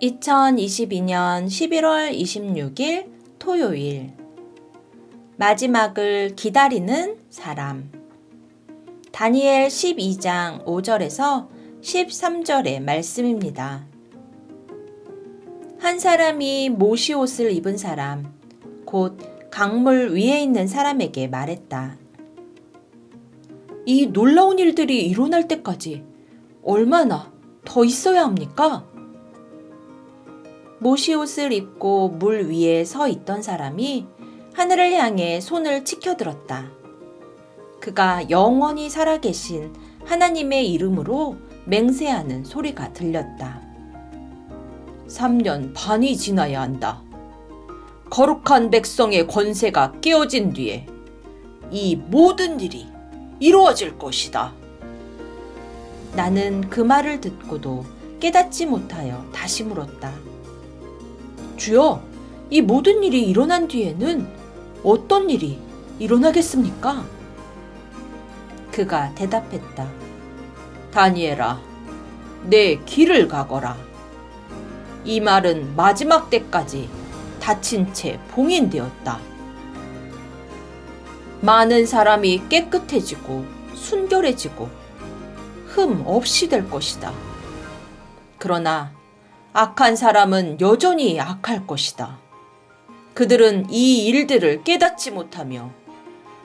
2022년 11월 26일 토요일 마지막을 기다리는 사람 다니엘 12장 5절에서 13절의 말씀입니다. 한 사람이 모시 옷을 입은 사람 곧 강물 위에 있는 사람에게 말했다. 이 놀라운 일들이 일어날 때까지 얼마나 더 있어야 합니까? 모시옷을 입고 물 위에 서 있던 사람이 하늘을 향해 손을 치켜들었다. 그가 영원히 살아계신 하나님의 이름으로 맹세하는 소리가 들렸다. 3년 반이 지나야 한다. 거룩한 백성의 권세가 깨어진 뒤에 이 모든 일이 이루어질 것이다. 나는 그 말을 듣고도 깨닫지 못하여 다시 물었다. 주여, 이 모든 일이 일어난 뒤에는 어떤 일이 일어나겠습니까? 그가 대답했다. 다니엘아, 내 길을 가거라. 이 말은 마지막 때까지 다친 채 봉인되었다. 많은 사람이 깨끗해지고 순결해지고 흠 없이 될 것이다. 그러나 악한 사람은 여전히 악할 것이다. 그들은 이 일들을 깨닫지 못하며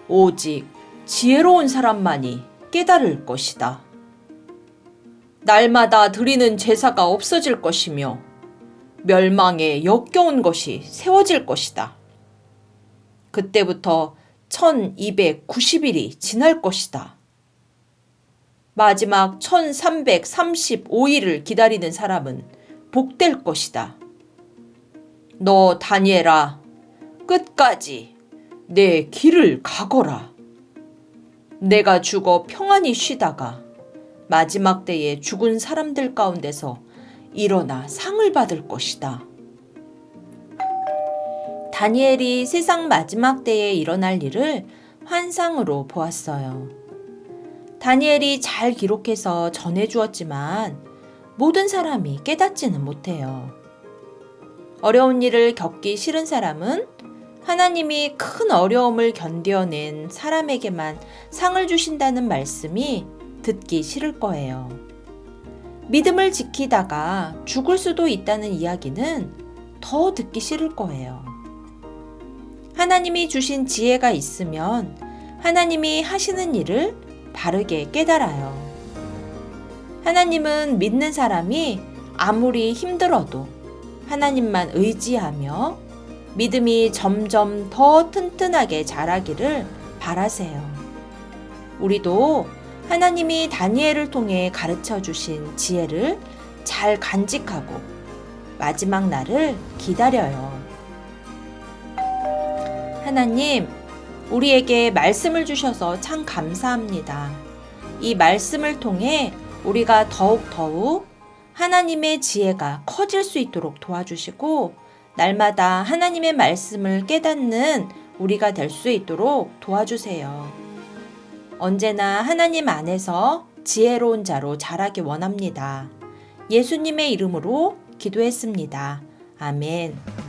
오직 지혜로운 사람만이 깨달을 것이다. 날마다 드리는 제사가 없어질 것이며 멸망에 역겨운 것이 세워질 것이다. 그때부터 1290일이 지날 것이다. 마지막 1335일을 기다리는 사람은 복될 것이다. 너 다니엘아, 끝까지 내 길을 가거라. 내가 죽어 평안히 쉬다가 마지막 때에 죽은 사람들 가운데서 일어나 상을 받을 것이다. 다니엘이 세상 마지막 때에 일어날 일을 환상으로 보았어요. 다니엘이 잘 기록해서 전해주었지만 모든 사람이 깨닫지는 못해요. 어려운 일을 겪기 싫은 사람은 하나님이 큰 어려움을 견뎌낸 사람에게만 상을 주신다는 말씀이 듣기 싫을 거예요. 믿음을 지키다가 죽을 수도 있다는 이야기는 더 듣기 싫을 거예요. 하나님이 주신 지혜가 있으면 하나님이 하시는 일을 바르게 깨달아요. 하나님은 믿는 사람이 아무리 힘들어도 하나님만 의지하며 믿음이 점점 더 튼튼하게 자라기를 바라세요. 우리도 하나님이 다니엘을 통해 가르쳐 주신 지혜를 잘 간직하고 마지막 날을 기다려요. 하나님, 우리에게 말씀을 주셔서 참 감사합니다. 이 말씀을 통해 우리가 더욱더욱 하나님의 지혜가 커질 수 있도록 도와주시고, 날마다 하나님의 말씀을 깨닫는 우리가 될 수 있도록 도와주세요. 언제나 하나님 안에서 지혜로운 자로 자라기 원합니다. 예수님의 이름으로 기도했습니다. 아멘.